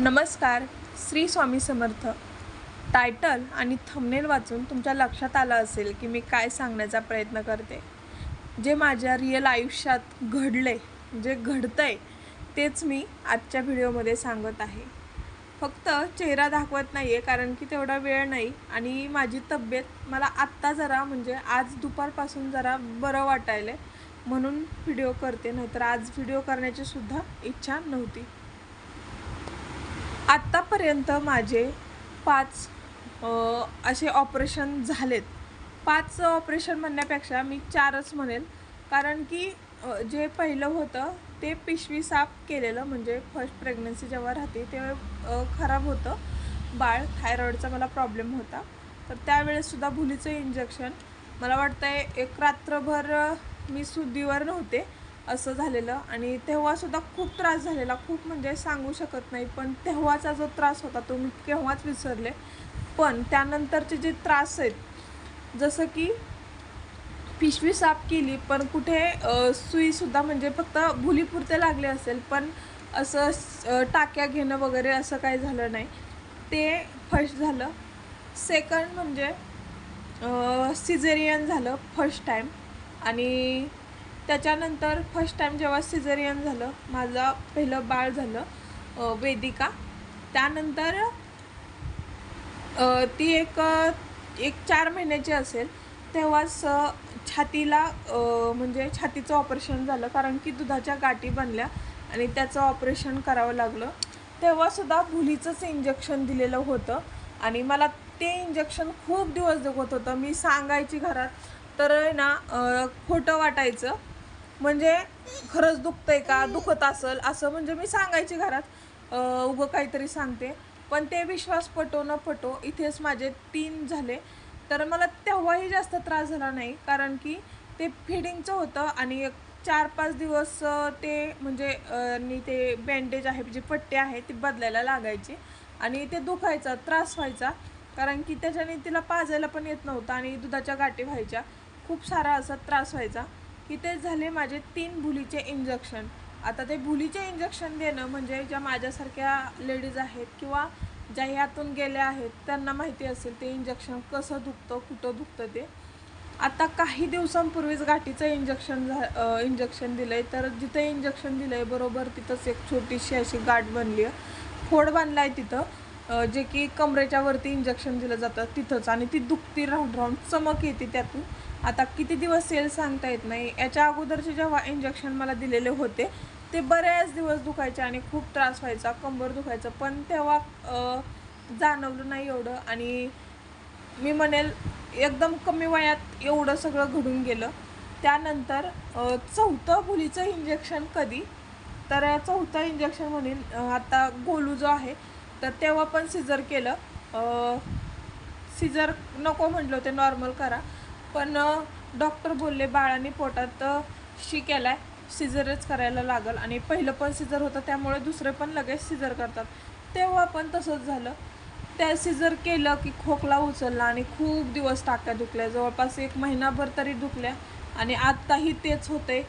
नमस्कार श्री स्वामी समर्थ. टायटल आणि थंबनेल वाचून तुमच्या लक्षात आलं असेल की मी काय सांगण्याचा प्रयत्न करते. जे माझ्या रिअल आयुष्यात घडले जे घडतं आहे तेच मी आजच्या व्हिडिओमध्ये सांगत आहे. फक्त चेहरा दाखवत नाही आहे कारण की तेवढा वेळ नाही आणि माझी तब्येत मला आत्ता जरा म्हणजे आज दुपारपासून जरा बरं वाटायलं म्हणून व्हिडिओ करते नाहीतर आज व्हिडिओ करण्याची सुद्धा इच्छा नव्हती. आत्तापर्यंत माझे पाच असे ऑपरेशन झालेत. पाच ऑपरेशन म्हणण्यापेक्षा मी चारच म्हणेल. कारण की जे पहिलं होतं ते पिशवी साफ केलेलं म्हणजे फर्स्ट प्रेग्नन्सी जेव्हा राहते तेव्हा खराब होतं. बाळ थायरॉईडचा मला प्रॉब्लेम होता. तर त्यावेळेससुद्धा भुलीचं इंजेक्शन मला वाटतं आहे एक रात्रभर मी सुद्धीवर नव्हते. असं झालेलं आणि तेव्हासुद्धा खूप त्रास झालेला. खूप म्हणजे सांगू शकत नाही पण तेव्हाचा जो त्रास होता तो मी केव्हाच विसरले. पण त्यानंतरचे जे त्रास आहेत जसं की पिशवी साफ केली पण कुठे सुईसुद्धा म्हणजे फक्त भुलीपुरते लागले असेल पण असं टाक्या घेणं वगैरे असं काही झालं नाही. ते फर्स्ट झालं. सेकंड म्हणजे सिझेरियन झालं फर्स्ट टाईम आणि त्याच्यानंतर फर्स्ट टाईम जेव्हा सिझेरियन झालं माझं पहिलं बाळ झालं वेदिका. त्यानंतर ती एक एक चार महिन्याची असेल तेव्हाच छातीला म्हणजे छातीचं ऑपरेशन झालं कारण की दुधाच्या गाठी बनल्या आणि त्याचं ऑपरेशन करावं लागलं. तेव्हासुद्धा भुलीचंच इंजेक्शन दिलेलं होतं आणि मला ते इंजेक्शन खूप दिवस दुखत होतं. मी सांगायची घरात तर आहे ना खोटं वाटायचं. म्हणजे खरंच दुखतंय का? दुखत असेल? असं म्हणजे मी सांगायची घरात. उगं काहीतरी सांगते. पण ते विश्वास पटो न पटो इथेच माझे तीन झाले. तर मला तेव्हाही जास्त त्रास झाला नाही. कारण की ते फिडिंगचं होतं आणि एक चार पाच दिवस ते म्हणजे नी आणि ते बँडेज आहे जे पट्टी आहे ती बदलायला लागायची. आणि ते दुखायचा त्रास व्हायचा. कारण की त्याच्याने तिला पाजायला पण येत नव्हतं आणि दुधाच्या गाठी व्हायच्या. खूप सारा असा त्रास व्हायचा. की ते झाले माझे तीन भुलीचे इंजेक्शन आता ते भुलीचे इंजेक्शन देणं म्हणजे ज्या माझ्यासारख्या लेडीज आहेत किंवा ज्या ह्यातून गेल्या आहेत त्यांना माहिती असेल ते इंजेक्शन कसं दुखतं कुठं दुखतं ते. आता काही दिवसांपूर्वीच गाठीचं इंजेक्शन झा इंजेक्शन दिलं आहे तर जिथं इंजेक्शन दिलं आहे बरोबर तिथंच एक छोटीशी अशी गाठ बनली आहे. फोड बांधला आहे तिथं जे की कमरेच्या वरती इंजेक्शन दिलं जातं तिथंच. आणि ती दुखती राहून राहून चमक येते त्यातून. आता किती दिवस येईल सांगता येत नाही. याच्या अगोदरचे जेव्हा इंजेक्शन मला दिलेले होते ते बऱ्याच दिवस दुखायचे आणि खूप त्रास व्हायचा कंबर दुखायचं. पण तेव्हा जाणवलं नाही एवढं आणि मी म्हणेल एकदम कमी वयात एवढं सगळं घडून गेलं. त्यानंतर चौथं मुलीचं इंजेक्शन कधी? तर चौथं इंजेक्शन म्हणेन आता गोलू जो आहे तर तेव्हा पण सिजर केलं. सिजर नको म्हटलं होते नॉर्मल करा. पण डॉक्टर बोलले बाळाने पोटात शी केलाय सिझरच करायला लागल. आणि पहिलं पण सिजर होतं त्यामुळे दुसरे पण लगेच सिजर करतात. तेव्हा पण तसंच झालं. त्या सिजर केलं की खोकला उचलला आणि खूप दिवस टाक्या दुखल्या. जवळपास एक महिनाभर तरी दुखल्या. आणि आत्ताही तेच होते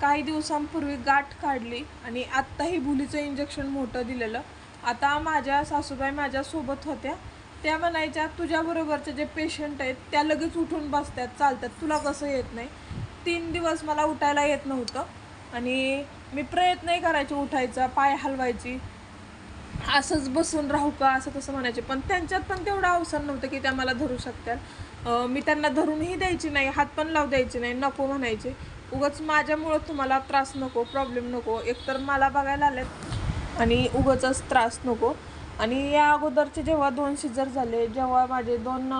काही दिवसांपूर्वी गाठ काढली आणि आत्ताही भुलीचं इंजेक्शन मोठं दिलेलं. आता माझ्या सासूबाई माझ्यासोबत होत्या. त्या म्हणायच्या तुझ्याबरोबरचे जे पेशंट आहेत त्या लगेच उठून बसतात. चालतात. तुला कसं येत नाही? तीन दिवस मला उठायला येत नव्हतं. आणि मी प्रयत्नही करायचे उठायचा पाय हलवायची. असंच बसून राहू का? असं तसं म्हणायचे. पण त्यांच्यात पण तेवढं अवसर नव्हतं की त्या मला धरू शकतात. मी त्यांना धरूनही द्यायची नाही. हात पण लावू द्यायचे नाही. नको म्हणायचे. उगाच माझ्यामुळं तुम्हाला त्रास नको प्रॉब्लेम नको. एकतर मला बघायला आलेत आणि उगाचच त्रास नको. आणि या अगोदरचे जेव्हा दोन शिजर झाले जेव्हा माझे दोन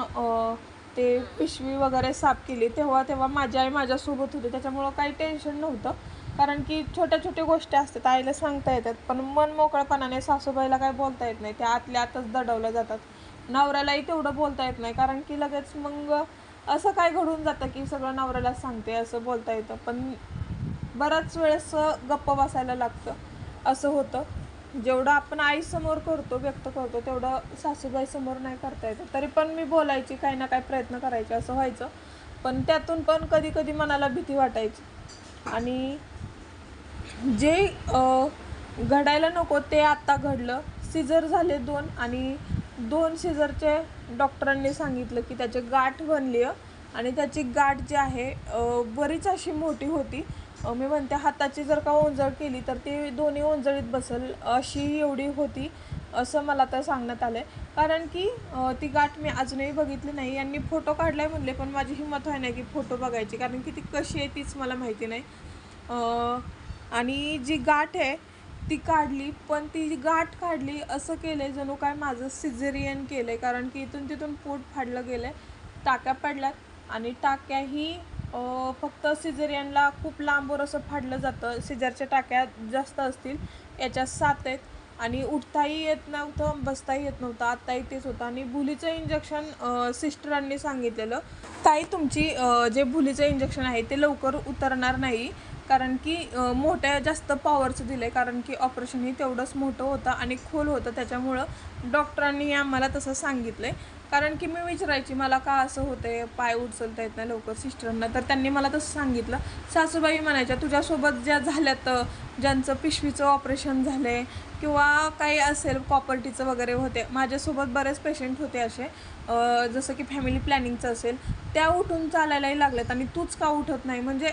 ते पिशवी वगैरे साफ केली तेव्हा तेव्हा माझी आई माझ्यासोबत होती. त्याच्यामुळं काही टेन्शन नव्हतं. कारण की छोट्या छोट्या गोष्टी असतात आईला सांगता येतात. पण मन मोकळेपणाने सासूबाईला काय बोलता येत नाही. त्या आतल्या आतच दडवल्या जातात. नवऱ्यालाही तेवढं बोलता येत नाही. कारण की लगेच मग असं काय घडून जातं की सगळं नवऱ्याला सांगते असं बोलता येतं. पण बराच वेळेस गप्प बसायला लागतं. असं होतं. जेवढं आपण आईसमोर करतो व्यक्त करतो तेवढं सासूबाई समोर नाही करता येतं. तरी पण मी बोलायची काही ना काही प्रयत्न करायचे असं व्हायचं. पण त्यातून पण कधी कधी मनाला भीती वाटायची. आणि जे घडायला नको ते आत्ता घडलं. सिजर झाले दोन आणि दोन सिजरचे डॉक्टरांनी सांगितलं की त्याचे गाठ बनली आणि त्याची गाठ जी आहे बरीच अशी मोठी होती. मी म्हणते हाताची जर का ओंजळ केली तर ती दोन्ही ओंजळीत बसेल अशी एवढी होती असं मला तर सांगण्यात आलं आहे कारण की ती गाठ मी अजूनही बघितली नाही. यांनी फोटो काढलाय म्हणले पण माझी हिंमत व्हाय नाही की फोटो बघायची. कारण की ती कशी आहे तीच मला माहिती नाही. आणि जी गाठ आहे ती काढली पण ती जी गाठ काढली असं केलं आहे जणू काय माझं सिझेरियन केलं आहे कारण की इथून तिथून पोट फाडलं गेलं आहे टाक्या पडल्यात आणि टाक्याही फक्त सिझेरियनला खूप लांबवर असं फाडलं जातं. सिझरच्या टाक्या जास्त असतील याच्यात सात आहेत. आणि उठताही येत नव्हतं बसताही येत नव्हतं. आत्ताही तेच होतं. आणि भुलीचं इंजेक्शन सिस्टरांनी सांगितलेलं. ताई तुमची जे भुलीचं इंजेक्शन आहे ते लवकर उतरणार नाही. कारण की मोठ्या जास्त पॉवरचं दिलं आहे कारण की ऑपरेशनही तेवढंच मोठं होतं आणि खोल होतं. त्याच्यामुळं डॉक्टरांनी आम्हाला तसं सांगितलं आहे कारण की मी विचारायची मला का असं होतंय? पाय उचलता येत नाही लवकर सिस्टरांना. तर त्यांनी मला तसं सांगितलं. सासूबाई म्हणायच्या तुझ्यासोबत ज्या झाल्यात ज्यांचं पिशवीचं ऑपरेशन झालं आहे किंवा काही असेल प्रॉपर्टीचं वगैरे होते माझ्यासोबत बरेच पेशंट होते असे. जसं की फॅमिली प्लॅनिंगचं असेल त्या उठून चालायलाही लागल्यात आणि तूच का उठत नाही? म्हणजे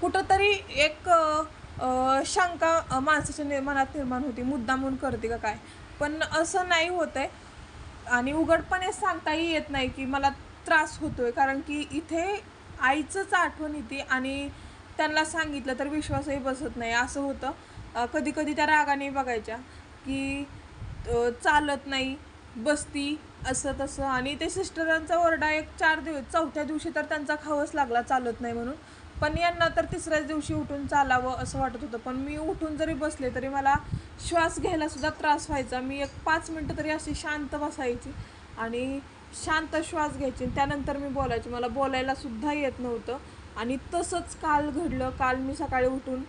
कुठंतरी एक शंका माणसाच्या निर्माणात मनात निर्माण होती. मुद्दामून करते का काय? पण असं नाही होत आहे आणि उघडपणे सांगताही येत नाही की मला त्रास होतोय कारण की इथे आईचंच आठवण येते आणि त्यांना सांगितलं तर विश्वासही बसत नाही. असं होतं. कधी कधी त्या रागाने बघायच्या की चालत नाही बसती असं तसं. आणि ते सिस्टरांचा ओरडा एक चार दिवस चौथ्या दिवशी तर त्यांचा खावंच लागला चालत नाही म्हणून. पण यांना तर तिसऱ्याच दिवशी उठून चालावं असं वाटत होतं. पण मी उठून जरी बसले तरी मला श्वास घ्यायला सुद्धा त्रास व्हायचा. मी एक पाच मिनटं तरी अशी शांत बसायची आणि शांत श्वास घ्यायची आणि त्यानंतर मी बोलायची. मला बोलायला सुद्धा येत नव्हतं. आणि तसंच काल घडलं. काल मी सकाळी उठून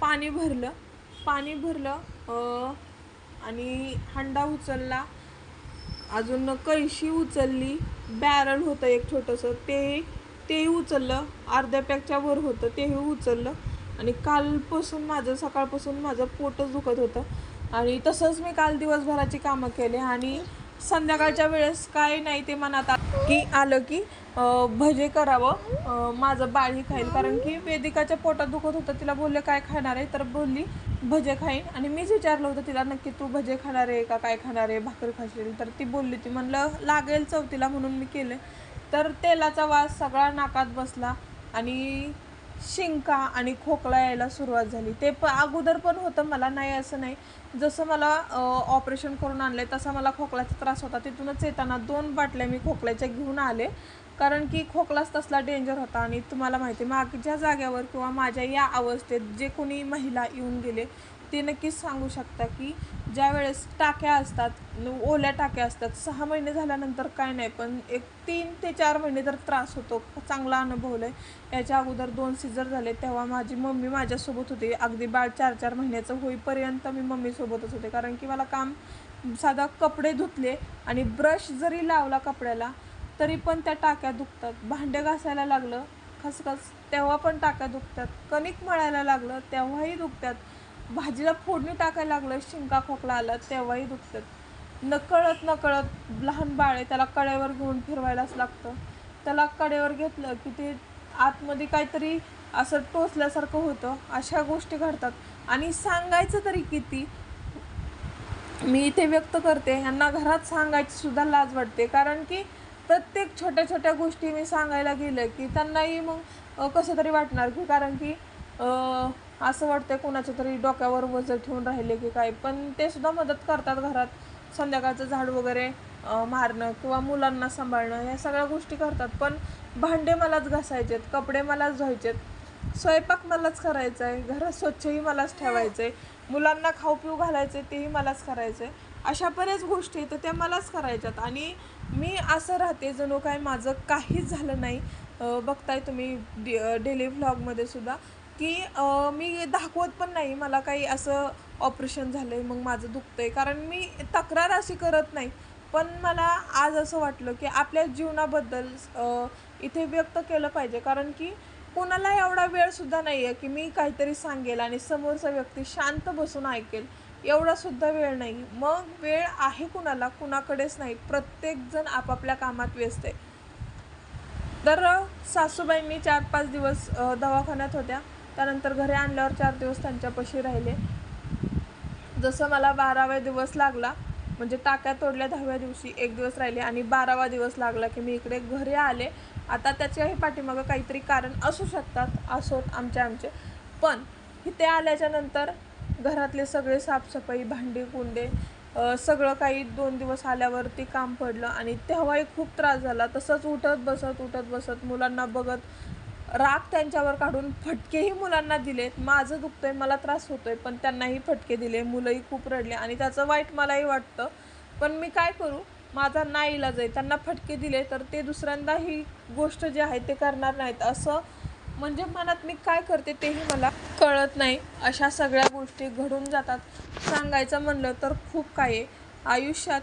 पाणी भरलं. पाणी भरलं आणि हंडा उचलला. अजून कैशी उचलली. बॅरल होतं एक छोटंसं. ते तेही उचललं. अर्ध्या पॅकच्या वर होतं तेही उचललं. आणि कालपासून माझं सकाळपासून माझं पोटच दुखत होतं. आणि तसंच मी काल दिवसभराची कामं केले आणि संध्याकाळच्या वेळेस काय नाही ते मनात की आलं की भजे करावं माझं बाळही खाईल. कारण की वेदिकाच्या पोटात दुखत होतं. तिला बोलले काय खाणार आहे? तर बोलली भजे खाईन. आणि मीच विचारलं होतं तिला नक्की तू भजे खाणार आहे का? काय खाणार आहे? भाकर खाशील? तर ती बोलली ती. म्हणलं लागेल चौथीला म्हणून मी केलं तर तेलाचा वास सगळा नाकात बसला आणि शिंका आणि खोकला यायला सुरुवात झाली. ते प अगोदर पण होतं मला नाही असं नाही. जसं मला ऑपरेशन करून आणलं आहे तसा मला खोकल्याचा त्रास होता. तिथूनच येताना दोन बाटल्या मी खोकल्याच्या घेऊन आले. कारण की खोकलाच तसला डेंजर होता आणि तुम्हाला माहिती आहे, मागच्या जाग्यावर किंवा माझ्या या अवस्थेत जे कोणी महिला येऊन गेले ते नक्कीच सांगू शकता की ज्या वेळेस टाक्या असतात ओल्या टाक्या असतात सहा महिने झाल्यानंतर काय नाही पण एक तीन ते चार महिने तर त्रास होतो चांगला अनुभवलं आहे. याच्या अगोदर दोन सीझर झाले तेव्हा माझी मम्मी माझ्यासोबत होती. अगदी बाळ चार चार महिन्याचं होईपर्यंत मी मम्मीसोबतच होते कारण की मला काम साधा कपडे धुतले आणि ब्रश जरी लावला कपड्याला तरी पण त्या टाक्या दुखतात. भांडे घासायला लागलं खसखस तेव्हा पण टाक्या दुखतात. कणिक मळायला लागलं तेव्हाही दुखतात. भाजीला फोडणी टाकायला लागलं शिंका खोकला आला तेव्हाही दुखतात नकळत नकळत लहान बाळ आहे त्याला कडेवर घेऊन फिरवायलाच लागतं. त्याला कडेवर घेतलं की ते आतमध्ये काहीतरी असं टोचल्यासारखं होतं. अशा गोष्टी घडतात. आणि सांगायचं तरी किती मी इथे व्यक्त करते यांना घरात सांगायची सुद्धा लाज वाटते. कारण की प्रत्येक छोट्या छोट्या गोष्टी मी सांगायला गेलं की त्यांनाही मग कसं तरी वाटणार की कारण की असं वाटतं कोणाच्या तरी डोक्यावर वजन ठेवून राहिले की काय. पण ते सुद्धा मदत करतात घरात. संध्याकाळचं झाड वगैरे मारणं किंवा मुलांना सांभाळणं या सगळ्या गोष्टी करतात. पण भांडे मलाच घासायचेत कपडे मलाच धुवायचेत. स्वयंपाक मलाच करायचा आहे घरात स्वच्छही मलाच ठेवायचं आहे मुलांना खाऊ पिऊ घालायचे तेही मलाच करायचं आहे अशा बऱ्याच गोष्टी आहेत तर त्या मलाच करायच्यात. आणि मी असं राहते जणू काय माझं काहीच झालं नाही. बघताय तुम्ही डे डेली व्लॉगमध्ये सुद्धा. की मी दाखवत पण नाही. मला काही असं ऑपरेशन झालं आहे मग माझं दुखतं आहे कारण मी तक्रार अशी करत नाही. पण मला आज असं वाटलं की आपल्या जीवनाबद्दल इथे व्यक्त केलं पाहिजे. कारण की कोणाला एवढा वेळसुद्धा नाही आहे की मी काहीतरी सांगेल आणि समोरचा व्यक्ती शांत बसून ऐकेल. एवढासुद्धा वेळ नाही. मग वेळ आहे कुणाला? कुणाकडेच नाही. प्रत्येकजण आपापल्या कामात व्यस्त आहे. तर सासूबाईंनी चार पाच दिवस दवाखान्यात होत्या. त्यानंतर घरी आणल्यावर चार दिवस त्यांच्यापाशी राहिले. जसं मला बारावा दिवस लागला म्हणजे टाक्या तोडल्या दहाव्या दिवशी एक दिवस राहिले आणि बारावा दिवस लागला की मी इकडे घरी आले. आता त्याच्याही पाठीमागं काहीतरी कारण असू शकतात असोत आमचे आमचे. पण इथे आल्याच्यानंतर घरातले सगळे साफसफाई भांडी कुंडे सगळं काही दोन दिवस आल्यावरती काम पडलं आणि तेव्हाही खूप त्रास झाला. तसंच उठत बसत उठत बसत मुलांना बघत राग त्यांच्यावर काढून फटकेही मुलांना दिलेत. माझं दुखतोय मला त्रास होतोय पण त्यांनाही फटके दिले मुलंही खूप रडले आणि त्याचं वाईट मलाही वाटतं. पण मी काय करू? माझा ना इलाज आहे. त्यांना फटके दिले तर ते दुसऱ्यांदा ही गोष्ट जी आहे ते करणार नाहीत. असं म्हणजे मनात मी काय करते तेही मला कळत नाही. अशा सगळ्या गोष्टी घडून जातात. सांगायचं म्हणलं तर खूप काही आहे. आयुष्यात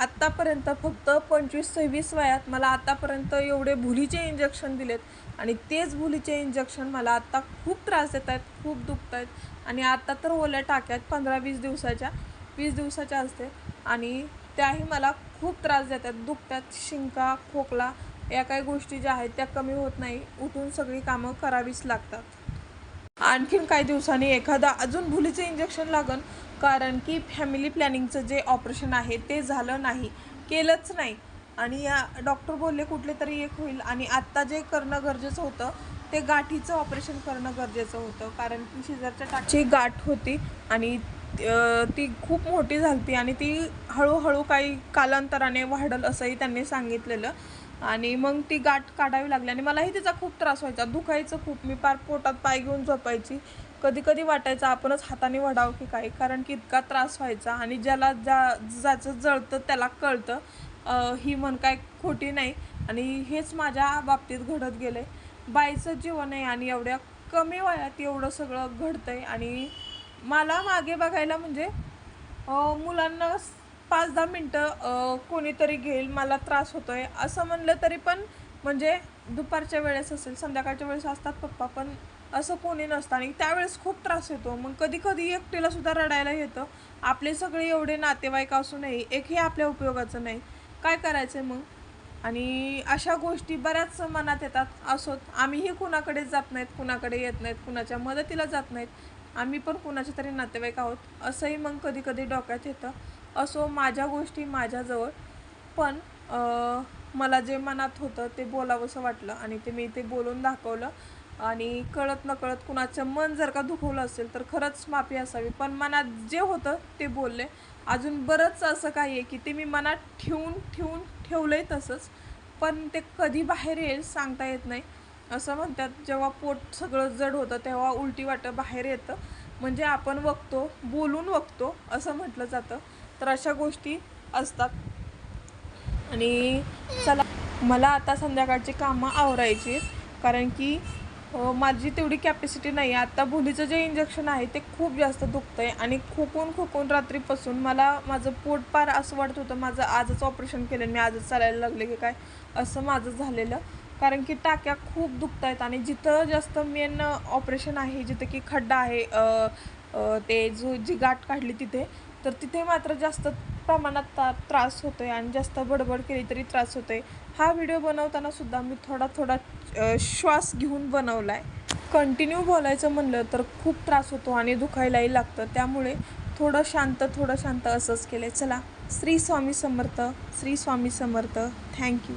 आत्तापर्यंत फक्त पंचवीस सव्वीस वयात मला आतापर्यंत एवढे भुलीचे इंजेक्शन दिलेत. आणि तेच भुलीचे इंजेक्शन मला आत्ता खूप त्रास देत आहेत खूप दुखत आहेत. आणि आत्ता तर ओल्या टाक्यात पंधरा वीस दिवसाच्या वीस दिवसाच्या असते. आणि त्याही मला खूप त्रास देतात दुखतात शिंका खोकला या काही गोष्टी ज्या आहेत त्या कमी होत नाही. उठून सगळी कामं करावीच लागतात. आणखीन काही दिवसांनी एखादा अजून भुलीचं इंजेक्शन लागन कारण की फॅमिली प्लॅनिंगचं जे ऑपरेशन आहे ते झालं नाही. केलंच नाही. आणि या डॉक्टर बोलले कुठले तरी एक होईल. आणि आत्ता जे करणं गरजेचं होतं ते गाठीचं ऑपरेशन करणं गरजेचं होतं. कारण की शेजारच्या टाची गाठ होती आणि ती खूप मोठी झाली आणि ती हळूहळू काही कालांतराने वाढल असंही त्यांनी सांगितलेलं. आणि मग ती गाठ काढावी लागली आणि मलाही तिचा खूप त्रास व्हायचा. दुखायचं खूप. मी पार पोटात पाय घेऊन झोपायची. कधी कधी वाटायचं आपणच हाताने वडावं की काय? कारण की इतका त्रास व्हायचा आणि ज्याला ज्या ज्याचं जळतं त्याला कळतं. ही म्हण काय खोटी नाही. आणि हेच माझ्या बाबतीत घडत गेलं. आहे बाईचं जीवन आहे आणि एवढ्या कमी वयात एवढं सगळं घडतं आहे आणि मला मागे बघायला म्हणजे मुलांना पाच दहा मिनटं कोणीतरी घेईल मला त्रास होतो आहे असं म्हणलं तरी पण म्हणजे दुपारच्या वेळेस असेल संध्याकाळच्या वेळेस असतात पप्पा पण असं कोणी नसतं. आणि त्यावेळेस खूप त्रास येतो. मग कधी कधी एकटीला सुद्धा रडायला येतं. आपले सगळे एवढे नातेवाईक असूनही एकही आपल्या उपयोगाचं नाही. काय करायचं मग? आणि अशा गोष्टी बऱ्याच मनात येतात. असोत आम्हीही कुणाकडे जात नाहीत कुणाकडे येत नाहीत कुणाच्या मदतीला जात नाहीत. आम्ही पण कुणाच्या तरी नातेवाईक आहोत. असंही मग कधी कधी डोक्यात येतं. असो माझ्या गोष्टी माझ्याजवळ पण मला जे मनात होतं ते बोलावंसं वाटलं आणि ते मी ते बोलून दाखवलं. आणि कळत नकळत कुणाचं मन जर का दुखवलं असेल तर खरंच माफी असावी. पण मनात जे होतं ते बोलले. अजून बरंच असं काही आहे की ते मी मनात ठेवून ठेवून ठेवलं आहे तसंच. पण ते कधी बाहेर येईल सांगता येत नाही. असं म्हणतात जेव्हा पोट सगळं जड होतं तेव्हा उलटी वाटं बाहेर येतं. म्हणजे आपण बघतो बोलून बघतो असं म्हटलं जातं. तर अशा गोष्टी असतात. आणि चला मला आता संध्याकाळची कामं आवरायची आहेत. कारण की माझी तेवढी कॅपॅसिटी नाही. आहे आता भुलीचं जे इंजेक्शन आहे ते खूप जास्त दुखतं आहे आणि खोकून खोकून रात्रीपासून मला माझं पोट पार असं वाटत होतं माझं आजच ऑपरेशन केलं मी आजच चालायला लागले की काय असं माझं झालेलं. कारण की टाक्या खूप दुखत आहेत आणि जिथं जास्त मेन ऑपरेशन आहे जिथं की खड्डा आहे ते जो जी गाठ काढली तिथे तर तिथे मात्र जास्त प्रमाणात ता त्रास होतोय आणि जास्त बडबड केली तरी त्रास होतोय. हा व्हिडिओ बनवताना सुद्धा मी थोडा थोडा श्वास घेऊन बनवला आहे कंटिन्यू बोलायचं म्हणलं तर खूप त्रास होतो आणि दुखायलाही लागतं. त्यामुळे थोडं शांत थोडं शांत असंच केलं चला श्री स्वामी समर्थ श्री स्वामी समर्थ. Thank you